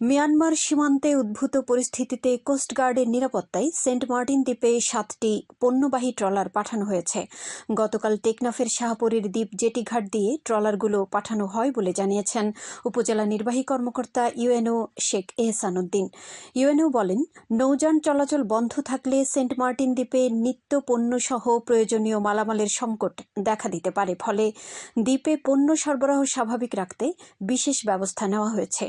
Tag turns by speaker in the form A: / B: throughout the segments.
A: Myanmar সীমান্তে উদ্ভূত পরিস্থিতিতে কোস্টগার্ডের নিরাপত্তায় সেন্ট মার্টিন দ্বীপে সাতটি পণ্যবাহী ট্রলার পাঠানো হয়েছে। গতকাল টেকনাফের শাহপুরীর দ্বীপ জেটিঘাট দিয়ে ট্রলারগুলো পাঠানো হয় বলে জানিয়েছেন উপজেলা নির্বাহী কর্মকর্তা ইউএনও শেখ এহসান উদ্দিন ইউএনও বলেন, নৌযান চলাচল বন্ধ থাকলে সেন্ট মার্টিন দ্বীপে নিত্য পণ্য সহ প্রয়োজনীয় মালামালের সংকট দেখা দিতে পারে। ফলে দ্বীপে পণ্য সরবরাহ স্বাভাবিক রাখতে বিশেষ ব্যবস্থা নেওয়া হয়েছে।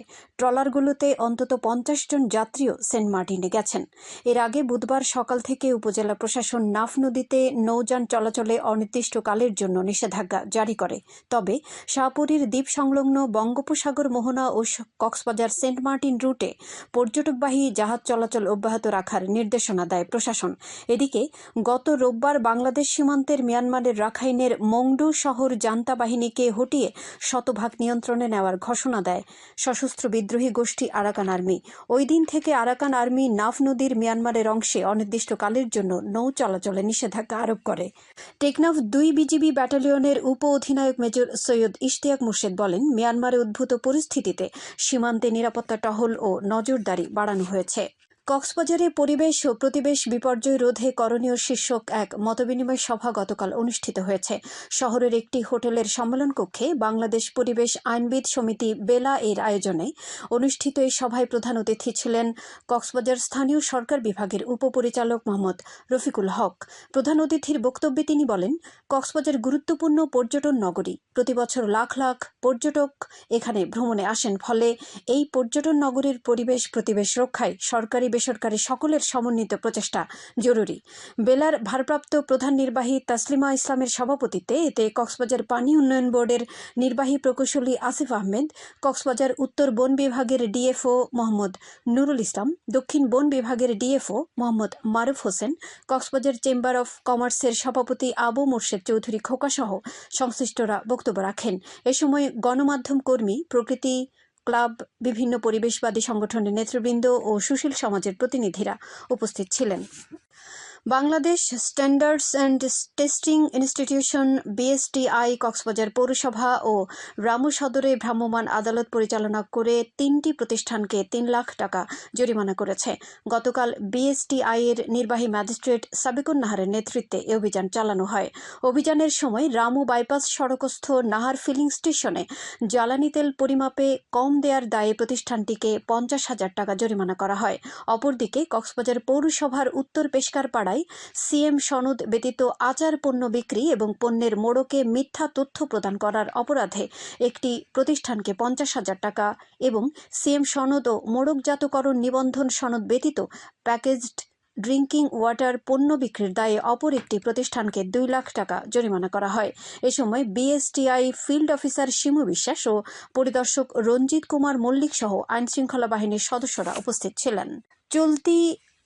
A: ট্রলারগুলোতে অন্তত পঞ্চাশ জন যাত্রীও সেন্ট মার্টিনে গেছেন। এর আগে বুধবার সকাল থেকে উপজেলা প্রশাসন নাফ নদীতে নৌযান চলাচলে অনির্দিষ্টকালের জন্য নিষেধাজ্ঞা জারি করে। তবে শাহপুরীর দ্বীপ সংলগ্ন বঙ্গোপসাগর মোহনা ও কক্সবাজার সেন্ট মার্টিন রুটে পর্যটকবাহী জাহাজ চলাচল অব্যাহত রাখার নির্দেশনা দেয় প্রশাসন। এদিকে গত রোববার বাংলাদেশ সীমান্তের মিয়ানমারের রাখাইনের মংডু শহর জান্তা বাহিনীকে হটিয়ে শতভাগ নিয়ন্ত্রণে নেওয়ার ঘোষণা দেয়। সশস্ত্র বিদ্রোহী গোষ্ঠী আরাকান আর্মি। ওই দিন থেকে আরাকান আর্মি নাফ নদীর মিয়ানমারের অংশে অনির্দিষ্টকালের জন্য নৌ চলাচলে নিষেধাজ্ঞা আরোপ করে। টেকনাফ দুই বিজিবি ব্যাটালিয়নের উপ অধিনায়ক মেজর সৈয়দ ইশতিয়াক মুর্শেদ বলেন, মিয়ানমারে উদ্ভূত পরিস্থিতিতে সীমান্তে নিরাপত্তা টহল ও নজরদারি বাড়ানো হয়েছে। কক্সবাজারে পরিবেশ ও প্রতিবেশ বিপর্যয় রোধে করণীয় শীর্ষক এক মতবিনিময় সভা গতকাল অনুষ্ঠিত হয়েছে। শহরের একটি হোটেলের সম্মেলন কক্ষে বাংলাদেশ পরিবেশ আইনবিদ সমিতি বেলা এর আয়োজনে অনুষ্ঠিত এই সভায় প্রধান অতিথি ছিলেন কক্সবাজার স্থানীয় সরকার বিভাগের উপপরিচালক মোহাম্মদ রফিকুল হক। প্রধান অতিথির বক্তব্যে তিনি বলেন, কক্সবাজার গুরুত্বপূর্ণ পর্যটন নগরী। প্রতিবছর লাখ লাখ পর্যটক এখানে ভ্রমণে আসেন। ফলে এই পর্যটন নগরীর পরিবেশ প্রতিবেশ রক্ষায় সরকারি বেসরকারি সকলের সমন্বিত প্রচেষ্টা জরুরি। বেলার ভারপ্রাপ্ত প্রধান নির্বাহী তাসলিমা ইসলামের সভাপতিত্বে এতে কক্সবাজার পানি উন্নয়ন বোর্ডের নির্বাহী প্রকৌশলী আসিফ আহমেদ, কক্সবাজার উত্তর বন বিভাগের ডিএফও মোহাম্মদ নুরুল ইসলাম, দক্ষিণ বন বিভাগের DFO Mohammad Maruf Hossain, Cox's Bazar chamber of কমার্সের সভাপতি আবু মোর্শেদ চৌধুরী খোকাসহ সংশ্লিষ্টরা বক্তব্য রাখেন। এ সময় গণমাধ্যম কর্মী প্রকৃতি ক্লাব বিভিন্ন পরিবেশবাদী সংগঠনের নেতৃবৃন্দ ও সুশীল সমাজের প্রতিনিধিরা উপস্থিত ছিলেন। Bangladesh standards and testing institution BSTI Cox's Bazar পৌরসভা ও রামু সদরে ভ্রাম্যমাণ আদালত পরিচালনা করে তিনটি প্রতিষ্ঠানকে তিন লাখ টাকা জরিমানা করেছে। গতকাল বিএসটিআই এর নির্বাহী ম্যাজিস্ট্রেট সাবিকুন নাহারের নেতৃত্বে এ অভিযান চালানো হয়। অভিযানের সময় রামু বাইপাস সড়কস্থ নাহার ফিলিং স্টেশনে জ্বালানি তেল পরিমাপে কম দেওয়ার দায়ে প্রতিষ্ঠানটিকে পঞ্চাশ হাজার টাকা জরিমানা করা হয়। অপরদিকে কক্সবাজার পৌরসভার উত্তর পেশকার পাড়ায় সিএম সনদ ব্যতীত আচার পণ্য বিক্রি এবং পণ্যের মোড়কে মিথ্যা তথ্য প্রদান করার অপরাধে একটি প্রতিষ্ঠানকে পঞ্চাশ হাজার টাকা এবং সিএম সনদ ও মোড়কজাতকরণ নিবন্ধন সনদ ব্যতীত প্যাকেজড ড্রিঙ্কিং ওয়াটার পণ্য বিক্রির দায়ে অপর একটি প্রতিষ্ঠানকে দুই লাখ টাকা জরিমানা করা হয়। এ সময় বিএসটিআই ফিল্ড অফিসার শিমু বিশ্বাস ও পরিদর্শক রঞ্জিত কুমার মল্লিক সহ আইনশৃঙ্খলা বাহিনীর সদস্যরা উপস্থিত ছিলেন। চলতি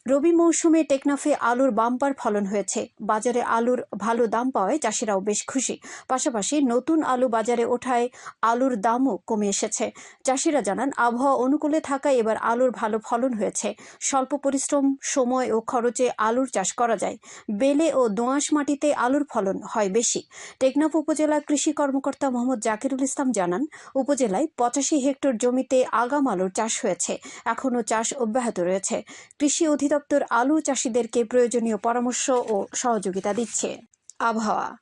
A: রবি মৌসুমে টেকনাফে আলুর বাম্পার ফলন হয়েছে। বাজারে আলুর ভালো দাম পাওয়ায় চাষিরাও বেশ খুশি। পাশাপাশি নতুন আলু বাজারে ওঠায় আলুর দামও কমে এসেছে। চাষিরা জানান, আবহাওয়া অনুকূলে থাকায় এবার আলুর ভালো ফলন হয়েছে। স্বল্প পরিশ্রম, সময় ও খরচে আলুর চাষ করা যায়। বেলে ও দোআঁশ মাটিতে আলুর ফলন হয় বেশি। টেকনাফ উপজেলা কৃষি কর্মকর্তা মোহাম্মদ জাকিরুল ইসলাম জানান, উপজেলায় পঁচাশি হেক্টর জমিতে আগাম আলুর চাষ হয়েছে। এখনও চাষ অব্যাহত রয়েছে। কৃষি অধিদপ্তর আলু চাষিদেরকে প্রয়োজনীয় পরামর্শ ও সহযোগিতা দিচ্ছে। আবহাওয়া।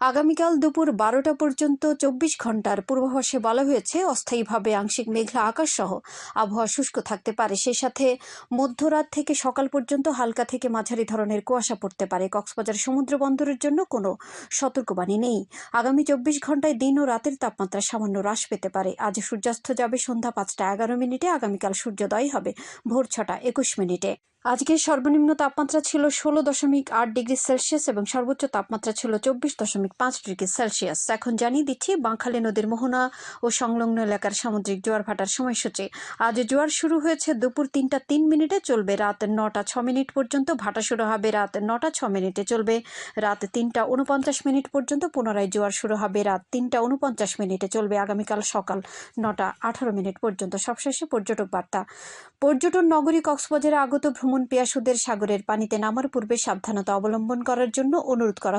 A: আগামীকাল দুপুর বারোটা পর্যন্ত চব্বিশ ঘণ্টার পূর্বাভাসে বলা হয়েছে, অস্থায়ীভাবে আংশিক মেঘলা আকাশ সহ আবহাওয়া শুষ্ক থাকতে পারে। সেই সাথে মধ্যরাত থেকে সকাল পর্যন্ত হালকা থেকে মাঝারি ধরনের কুয়াশা পড়তে পারে। কক্সবাজার সমুদ্র বন্দরের জন্য কোনো সতর্কবাণী নেই। আগামী চব্বিশ ঘন্টায় দিন ও রাতের তাপমাত্রা সামান্য হ্রাস পেতে পারে। আজ সূর্যাস্ত যাবে সন্ধ্যা পাঁচটা এগারো মিনিটে, আগামীকাল সূর্যোদয় হবে ভোর ছটা একুশ মিনিটে। আজকের সর্বনিম্ন তাপমাত্রা ছিল ষোলো দশমিক আট ডিগ্রি সেলসিয়াস এবং সর্বোচ্চ তাপমাত্রা ছিল চব্বিশ দশমিক পাঁচ ডিগ্রি সেলসিয়াস। এখন জানিয়ে দিচ্ছি বাঁকখালী নদীর মোহনা ও সংলগ্ন এলাকার সামুদ্রিক জোয়ার ভাটার সময়সূচি। আজ জোয়ার শুরু হয়েছে দুপুর তিনটা তিন মিনিটে চলবে, রাত নটা ছ মিনিট পর্যন্ত ভাটা শুরু হবে, রাত নটা ছ মিনিটে চলবে, রাত তিনটা উনপঞ্চাশ মিনিট পর্যন্ত পুনরায় জোয়ার শুরু হবে, রাত তিনটা উনপঞ্চাশ মিনিটে চলবে আগামীকাল সকাল নটা আঠারো মিনিট পর্যন্ত। সবশেষে পর্যটক বার্তা। পর্যটন নগরী কক্সবাজারে আগত ভ্রমণ পিয়াসুদের সাগরের পানিতে নামার পূর্বে সাবধানতা অবলম্বন করার জন্য অনুরোধ করা